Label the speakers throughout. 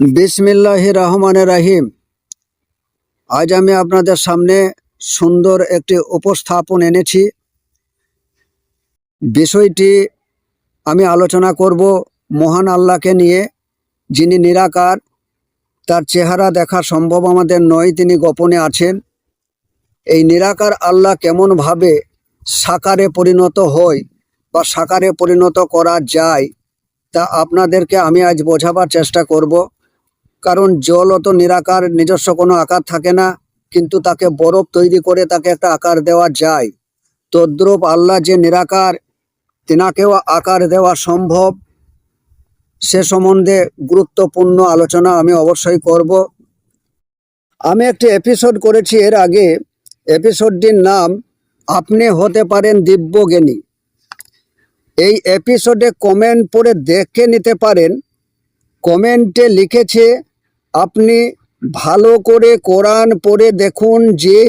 Speaker 1: বিসমিল্লাহ রহমান রাহিম। আজ আমি আপনাদের সামনে সুন্দর একটি উপস্থাপন এনেছি। বিষয়টি আমি আলোচনা করব মহান আল্লাহকে নিয়ে, যিনি নিরাকার, তার চেহারা দেখা সম্ভব আমাদের নয়, তিনি গোপনে আছেন। এই নিরাকার আল্লাহ কেমনভাবে সাকারে পরিণত হয় বা সাকারে পরিণত করা যায়, তা আপনাদেরকে আমি আজ বোঝাবার চেষ্টা করব। কারণ জল অত নিরাকার, নিজস্ব কোনো আকার থাকে না, কিন্তু তাকে বরফ তৈরি করে তাকে একটা আকার দেওয়া যায়। তদ্রূপ আল্লাহ যে নিরাকার, তিনাকেও আকার দেওয়া সম্ভব। সে সম্বন্ধে গুরুত্বপূর্ণ আলোচনা আমি অবশ্যই করব। আমি একটি এপিসোড করেছি এর আগে। এপিসোডটির নাম, আপনি হতে পারেন দিব্যজ্ঞানী। এই এপিসোডে কমেন্ট পড়ে দেখে নিতে পারেন। কমেন্টে লিখেছে আপনি ভালো করে কোরআন পড়ে দেখুন যে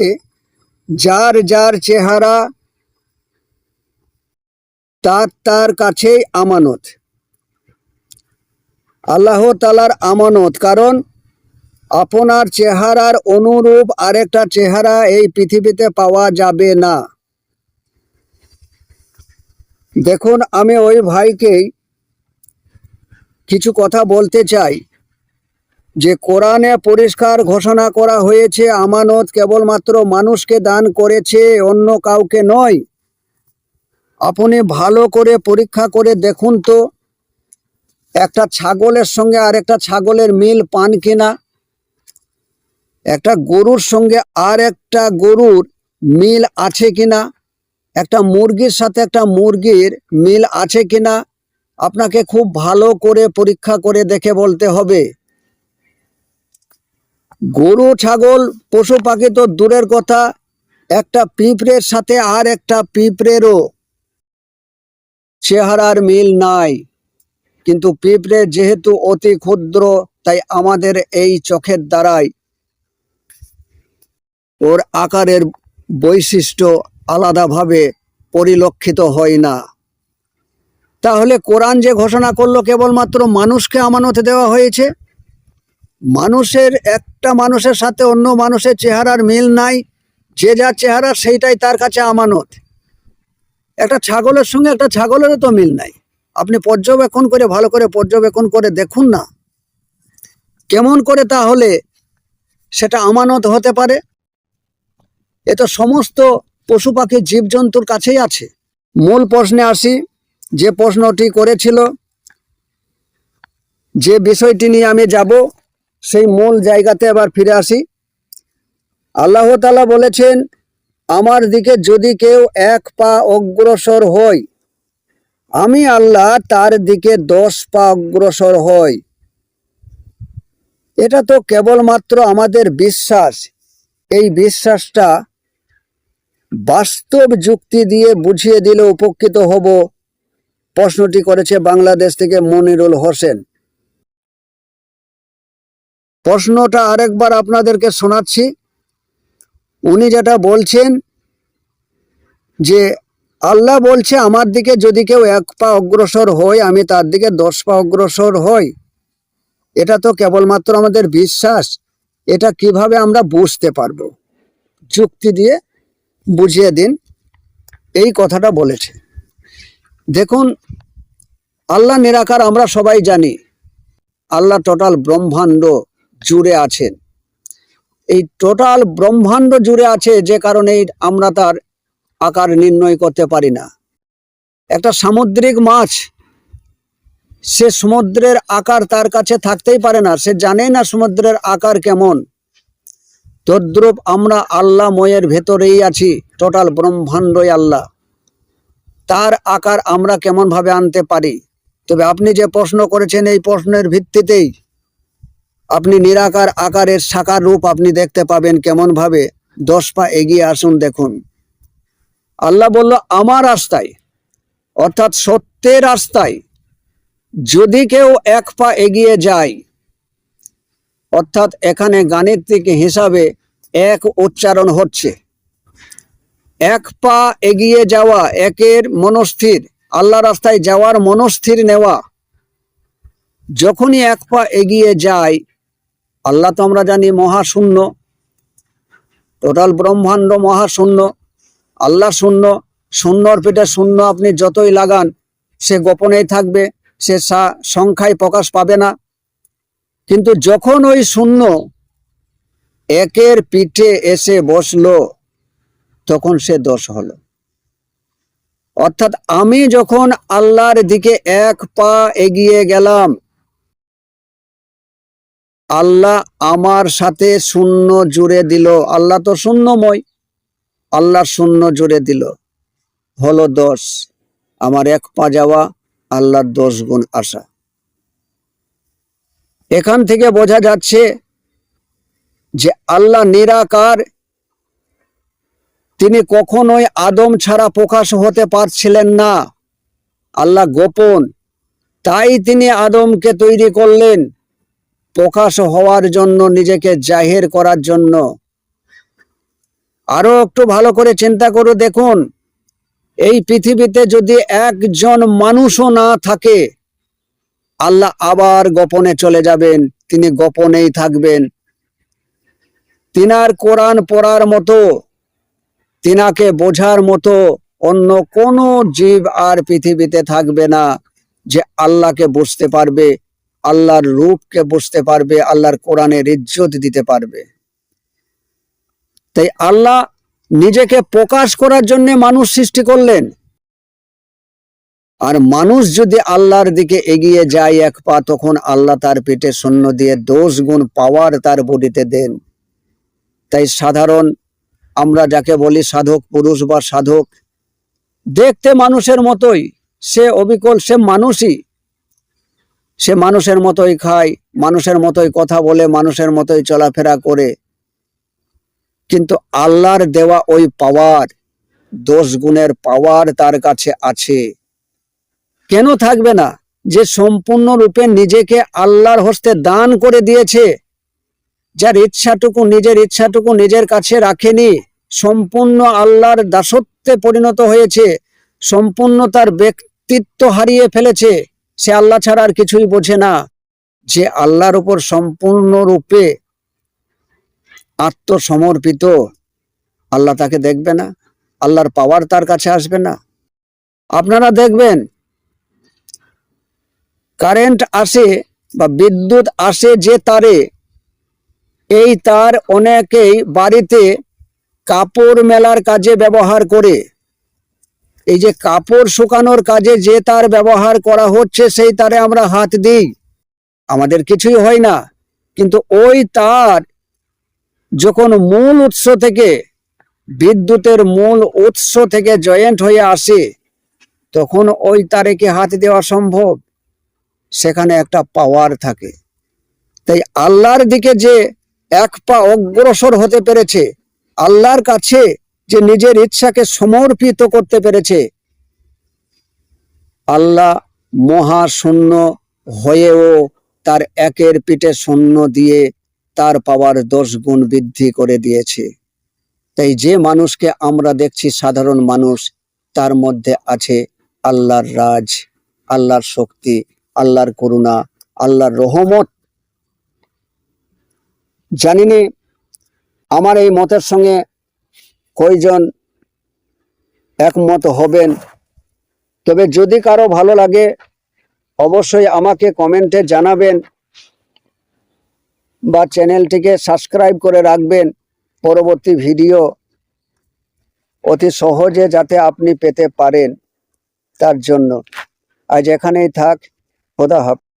Speaker 1: যার যার চেহারা তার তার কাছেই আমানত। আল্লাহ তালার আমানত। কারণ আপনার চেহারার অনুরূপ আরেকটা চেহারা এই পৃথিবীতে পাওয়া যাবে না। দেখুন, আমি ওই ভাইকেই কিছু কথা বলতে চাই। যে কোরআনে পরিষ্কার ঘোষণা করা হয়েছে, আমানত কেবলমাত্র মানুষকে দান করেছে, অন্য কাউকে নয়। আপনি ভালো করে পরীক্ষা করে দেখুন তো, একটা ছাগলের সঙ্গে আর একটা ছাগলের মিল পান কিনা? একটা গরুর সঙ্গে আর একটা গরুর মিল আছে কিনা? একটা মুরগির সাথে একটা মুরগির মিল আছে কিনা? আপনাকে খুব ভালো করে পরীক্ষা করে দেখে বলতে হবে। গরু, ছাগল, পশু পাখি তো দূরের কথা। একটা পিঁপড়ের সাথে আর একটা পিঁপড়েরও চেহারার মিল নাই। কিন্তু পিঁপড়ে যেহেতু অতি ক্ষুদ্র, তাই আমাদের এই চোখের দ্বারাই ওর আকারের বৈশিষ্ট্য আলাদাভাবে পরিলক্ষিত হয় না। তাহলে কোরআন যে ঘোষণা করল, কেবলমাত্র মানুষকে আমানতে দেওয়া হয়েছে? মানুষের, একটা মানুষের সাথে অন্য মানুষের চেহারার মিল নাই, যে যার চেহারা সেইটাই তার কাছে আমানত। একটা ছাগলের সঙ্গে একটা ছাগলেরও তো মিল নাই। আপনি পর্যবেক্ষণ করে, ভালো করে পর্যবেক্ষণ করে দেখুন না। কেমন করে তাহলে সেটা আমানত হতে পারে? এ তো সমস্ত পশু পাখি, জীবজন্তুর কাছেই আছে। মূল প্রশ্নে আসি, যে প্রশ্নটি করেছিল, যে বিষয়টি নিয়ে আমি যাব সেই মূল জায়গাতে আবার ফিরে আসি। আল্লাহ তালা বলেছেন, আমার দিকে যদি কেউ এক পা অগ্রসর হয়, আমি আল্লাহ তার দিকে দশ পা অগ্রসর হই। এটা তো কেবলমাত্র আমাদের বিশ্বাস। এই বিশ্বাসটা বাস্তব যুক্তি দিয়ে বুঝিয়ে দিলে উপকৃত হব, প্রশ্নটি করেছে বাংলাদেশ থেকে মনিরুল হোসেন। প্রশ্নটা আরেকবার আপনাদেরকে শোনাচ্ছি। উনি যেটা বলছেন যে, আল্লাহ বলছে, আমার দিকে যদি কেউ এক পা অগ্রসর হয়, আমি তার দিকে দশ পা অগ্রসর হই। এটা তো কেবলমাত্র আমাদের বিশ্বাস। এটা কীভাবে আমরা বুঝতে পারব? যুক্তি দিয়ে বুঝিয়ে দিন। এই কথাটা বলেছে। দেখুন, আল্লাহ নিরাকার আমরা সবাই জানি। আল্লাহ টোটাল ব্রহ্মাণ্ড। জুড়ে আছেন। এই টোটাল ব্রহ্মাণ্ড জুড়ে আছে যে কারণে আমরা তার আকার নির্ণয় করতে পারি না। একটা সামুদ্রিক মাছ, সে সমুদ্রের আকার তার কাছে থাকতেই পারে না, সে জানে না সমুদ্রের আকার কেমন। তদ্রূপ আমরা আল্লাহ ময়ের ভেতরেই আছি, টোটাল ব্রহ্মাণ্ডই আল্লাহ। তার আকার আমরা কেমনভাবে আনতে পারি? তবে আপনি যে প্রশ্ন করেছেন এই প্রশ্নের ভিত্তিতেই আপনি নিরাকার আকারের সাকার রূপ আপনি দেখতে পাবেন কেমনভাবে। দশ পা এগিয়ে আসুন, দেখুন। আল্লাহ বলল, আমার রাস্তায়, অর্থাৎ সত্যের রাস্তায়, যদি কেউ এক পা এগিয়ে যায়, অর্থাৎ এখানে গাণিতিক হিসাবে এক উচ্চারণ হচ্ছে। এক পা এগিয়ে যাওয়া, একের মনস্থির, আল্লাহ রাস্তায় যাওয়ার মনস্থির নেওয়া, যখনই এক পা এগিয়ে যায় আল্লাহ তো আমরা জানি মহাশূন্য। টোটাল ব্রহ্মাণ্ড মহাশূন্য। আল্লাহ শূন্য, শূন্যর পেটে শূন্য আপনি যতই লাগান, সে গোপনেই থাকবে সে, সংখ্যায় প্রকাশ পাবে না। কিন্তু যখন ওই শূন্য একের পিঠে এসে বসল, তখন সে দোষ হলো। অর্থাৎ আমি যখন আল্লাহর দিকে এক পা এগিয়ে গেলাম আল্লাহ আমার সাথে শূন্য জুড়ে দিল। আল্লাহ তো শূন্যময়। আল্লাহ শূন্য জুড়ে দিল। হলো দশ। আমার এক পা যাওয়া, আল্লাহর দশ গুণ আসা এখান থেকে বোঝা যাচ্ছে যে আল্লাহ নিরাকার। তিনি কখনোই আদম ছাড়া প্রকাশ হতে পারছিলেন না। আল্লাহ গোপন। তাই তিনি আদমকে তৈরি করলেন। প্রকাশ হওয়ার জন্য, নিজেকে জাহির করার জন্য। আরও একটু ভালো করে চিন্তা করে দেখুন, এই পৃথিবীতে যদি একজন মানুষও না থাকে, আল্লাহ আবার গোপনে চলে যাবেন, তিনি গোপনেই থাকবেন। তিনার কোরআন পড়ার মতো, তিনাকে বোঝার মতো অন্য কোনো জীব আর পৃথিবীতে থাকবে না যে আল্লাহকে বুঝতে পারবে। আল্লাহর রূপকে বুঝতে পারবে, আল্লাহর কোরআনের ইজ্জত দিতে পারবে। তাই আল্লাহ নিজেকে প্রকাশ করার জন্য মানুষ সৃষ্টি করলেন। আর মানুষ যদি আল্লাহর দিকে এগিয়ে যায় এক পা, তখন আল্লাহ তার পেটে শূন্য দিয়ে দোষ গুণ পাওয়ার তার বডিতে দেন। তাই সাধারণ, আমরা যাকে বলি সাধক, পুরুষ বা সাধক, দেখতে মানুষের মতোই। সে অবিকল, সে মানুষই। সে মানুষের মতোই খায়, মানুষের মতোই কথা বলে, মানুষের মতোই চলাফেরা করে। কিন্তু আল্লাহর দেওয়া ওই পাওয়ার দোষ গুণের পাওয়ার তার কাছে আছে। কেন থাকবে না? যে সম্পূর্ণরূপে নিজেকে আল্লাহর হস্তে দান করে দিয়েছে, যার ইচ্ছাটুকু, নিজের ইচ্ছাটুকু নিজের কাছে রাখেনি, সম্পূর্ণ আল্লাহর দাসত্বে পরিণত হয়েছে, সম্পূর্ণ তার ব্যক্তিত্ব হারিয়ে ফেলেছে। সে আল্লাহ ছাড়া আর কিছুই বোঝে না যে আল্লাহর উপর সম্পূর্ণরূপে আত্মসমর্পিত আল্লাহ তাকে দেখবে না, আল্লাহর পাওয়ার তার কাছে আসবে না। আপনারা দেখবেন কারেন্ট আসে বা বিদ্যুৎ আসে যে তারে, এই তার অনেকেই বাড়িতে কাপড় মেলার কাজে ব্যবহার করে। এই যে কাপড় শুকানোর কাজে যে তার ব্যবহার করা হচ্ছে, সেই তারে আমরা হাত দিই। আমাদের কিছুই হয় না। কিন্তু ওই তার যখন মূল উৎস থেকে, বিদ্যুতের মূল উৎস থেকে জয়েন্ট হয়ে আসে, তখন ওই তারে কি হাত দেওয়া সম্ভব? সেখানে একটা পাওয়ার থাকে। তাই আল্লাহর দিকে যে এক পা অগ্রসর হতে পেরেছে, আল্লাহর কাছে যে নিজের ইচ্ছাকে সমর্পিত করতে পেরেছে। আল্লাহ মহাশূন্য হয়েও তার একের পিঠে শূন্য দিয়ে তার পাওয়ার দশ গুণ বৃদ্ধি করে দিয়েছে। তাই যে মানুষকে আমরা দেখছি সাধারণ মানুষ, তার মধ্যে আছে আল্লাহর রাজ, আল্লাহর শক্তি, আল্লাহর করুণা, আল্লাহর রহমত। জানিনি আমার এই মতের সঙ্গে কয়জন একমত হবেন? তবে যদি কারও ভালো লাগে, অবশ্যই আমাকে কমেন্টে জানাবেন বা চ্যানেলটিকে সাবস্ক্রাইব করে রাখবেন। পরবর্তী ভিডিও অতি সহজে যাতে আপনি পেতে পারেন তার জন্য। আজ এখানেই থাক, খোদা হাফেজ।